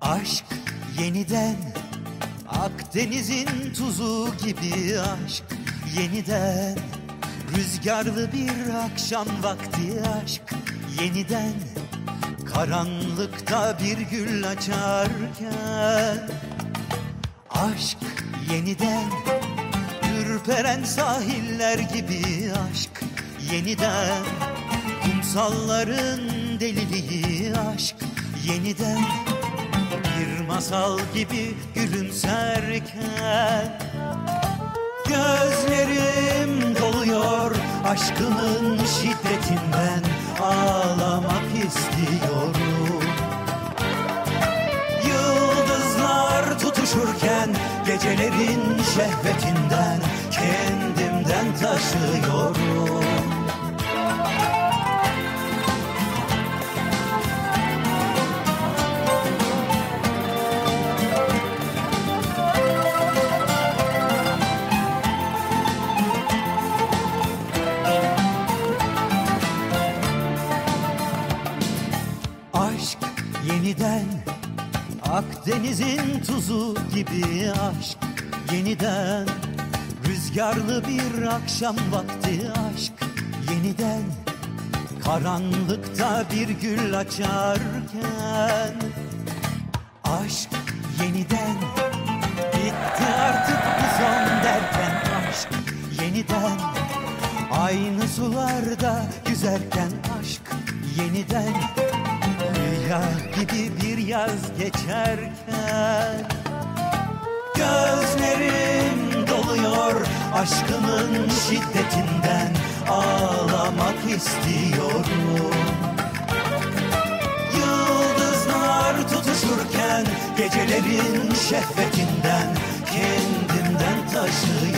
Aşk yeniden Akdeniz'in tuzu gibi aşk yeniden. Rüzgarlı bir akşam vakti aşk yeniden. Karanlıkta bir gül açarken. Aşk yeniden Ürperen sahiller gibi aşk yeniden. Kumsalların deliliği aşk yeniden Bir masal gibi gülümserken Gözlerim doluyor aşkının şiddetinden Ağlamak istiyorum. Yıldızlar tutuşurken gecelerin şehvetinden Kendimden taşıyorum yeniden Akdeniz'in tuzu gibi aşk. Yeniden Rüzgarlı bir akşam vakti aşk. Yeniden Karanlıkta bir gül açarken Aşk yeniden Bitti artık bu son derken aşk. Yeniden Aynı sularda yüzerken aşk. Yeniden Rüya gibi bir yaz geçerken Gözlerim doluyor aşkının şiddetinden Ağlamak istiyorum Yıldızlar tutuşurken gecelerin şehvetinden Kendimden taşıyorum